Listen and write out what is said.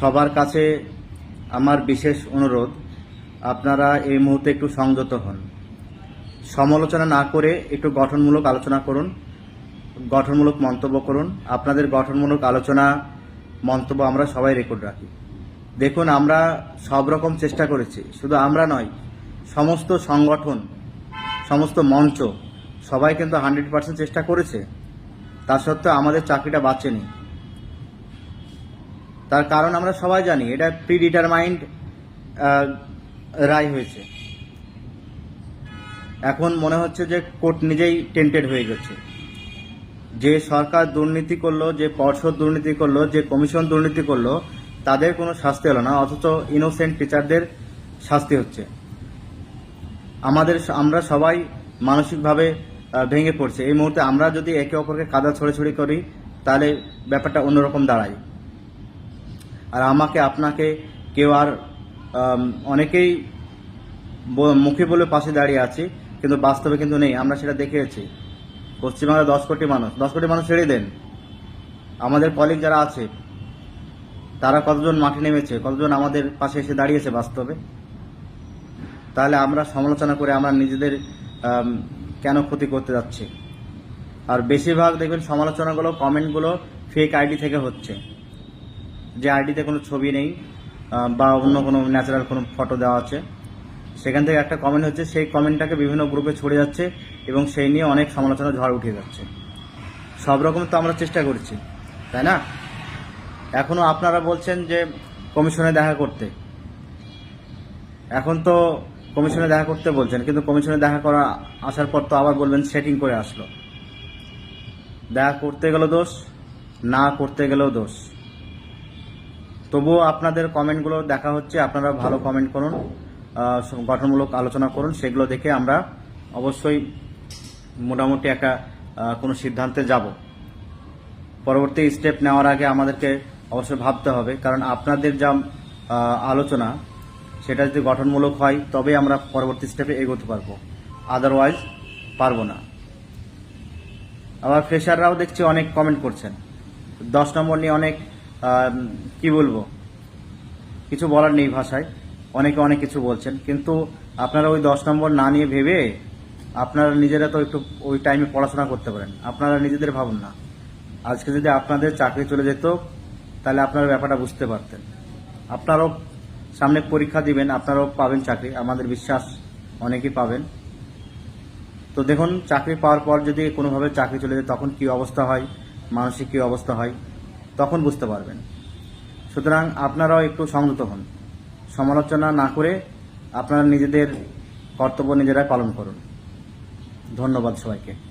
সবার কাছে আমার বিশেষ অনুরোধ, আপনারা এই মুহূর্তে একটু সংযত হন। সমালোচনা না করে একটু গঠনমূলক আলোচনা করুন, গঠনমূলক মন্তব্য করুন। আপনাদের গঠনমূলক আলোচনা, মন্তব্য আমরা সবাই রেকর্ড রাখি। দেখুন, আমরা সব রকম চেষ্টা করেছি, শুধু আমরা নয়, সমস্ত সংগঠন, সমস্ত মঞ্চ সবাই কিন্তু হান্ড্রেড পার্সেন্ট চেষ্টা করেছে। তা সত্ত্বেও আমাদের চাকরিটা বাঁচেনি। তার কারণ আমরা সবাই জানি, এটা প্রি ডিটারমাইন্ড রায় হয়েছে। এখন মনে হচ্ছে যে কোর্ট নিজেই টেন্টেড হয়ে গেছে। যে সরকার দুর্নীতি করল, যে পর্ষদ দুর্নীতি করল, যে কমিশন দুর্নীতি করল, তাদের কোনো শাস্তি হলো না, অথচ ইনোসেন্ট টিচারদের শাস্তি হচ্ছে। আমাদের আমরা সবাই মানসিকভাবে ভেঙে পড়ছে। এই মুহূর্তে আমরা যদি একে অপরকে কাদা ছড়াছড়ি করি, তাহলে ব্যাপারটা অন্যরকম দাঁড়ায়। আর আমাকে আপনাকে কেউ আর অনেকেই মুখে বলে পাশে দাঁড়িয়ে আছে, কিন্তু বাস্তবে কিন্তু নেই, আমরা সেটা দেখেছি পশ্চিমবাংলা দশ কোটি মানুষ, দশ কোটি মানুষ ছেড়ে দেন। আমাদের কলিগ যারা আছে, তারা কতজন মাঠে নেমেছে, কতজন আমাদের পাশে এসে দাঁড়িয়েছে বাস্তবে? তাহলে আমরা সমালোচনা করে আমরা নিজেদের কেন ক্ষতি করতে যাচ্ছি? আর বেশিরভাগ দেখবেন সমালোচনাগুলো কমেন্টগুলো ফেক আইডি থেকে হচ্ছে। যে আইডিতে কোনো ছবি নেই বা অন্য কোনো ন্যাচারাল কোনো ফটো দেওয়া আছে। সেখান থেকে একটা কমেন্ট হচ্ছে, সেই কমেন্টটাকে বিভিন্ন গ্রুপে ছড়ে যাচ্ছে এবং সেই নিয়ে অনেক সমালোচনা ঝড় উঠে যাচ্ছে। সব রকম তো আমরা চেষ্টা করছি, তাই না? এখনও আপনারা বলছেন যে কমিশনে দেখা করতে। এখন তো কমিশনে দেখা করতে বলছেন, কিন্তু কমিশনে দেখা করা, আসার পর তো আবার বলবেন সেটিং করে আসলো। দেখা করতে গেলেও দোষ, না করতে গেলেও দোষ। তবুও আপনাদের কমেন্টগুলো দেখা হচ্ছে, আপনারা ভালো কমেন্ট করুন গঠনমূলক আলোচনা করুন, সেগুলো দেখে আমরা অবশ্যই মোটামুটি একটা কোনো সিদ্ধান্তে যাব। পরবর্তী স্টেপ নেওয়ার আগে আমাদেরকে অবশ্যই ভাবতে হবে, কারণ আপনাদের যা আলোচনা, সেটা যদি গঠনমূলক হয় তবে আমরা পরবর্তী স্টেপে এগোতে পারব। আদারওয়াইজ পারব না। আবার ফ্রেশাররাও দেখছি অনেক কমেন্ট করছেন। দশ নম্বর নিয়ে অনেক কি বলব? কিছু বলার নেই ভাষায়। অনেকে অনেক কিছু বলছেন, কিন্তু আপনারা ওই দশ নম্বর না নিয়ে ভেবে আপনারা নিজেরা তো একটু ওই টাইমে পড়াশোনা করতে পারেন। আপনারা নিজেদের ভাবুন না। আজকে যদি আপনাদের চাকরি চলে যেত, তাহলে আপনারা ব্যাপারটা বুঝতে পারতেন। আপনারাও সামনে পরীক্ষা দিবেন, আপনারাও পাবেন চাকরি। আমাদের বিশ্বাস অনেকেই পাবেন। তো দেখুন, চাকরি পাওয়ার পর যদি কোনোভাবে চাকরি চলে যায়, তখন কি অবস্থা হয়? মানসিক কি অবস্থা হয়? তখন বুঝতে পারবেন। সুতরাং আপনারাও একটু সংযত হন। সমালোচনা না করে আপনারা নিজেদের কর্তব্য নিজেরাই পালন করুন। ধন্যবাদ সবাইকে।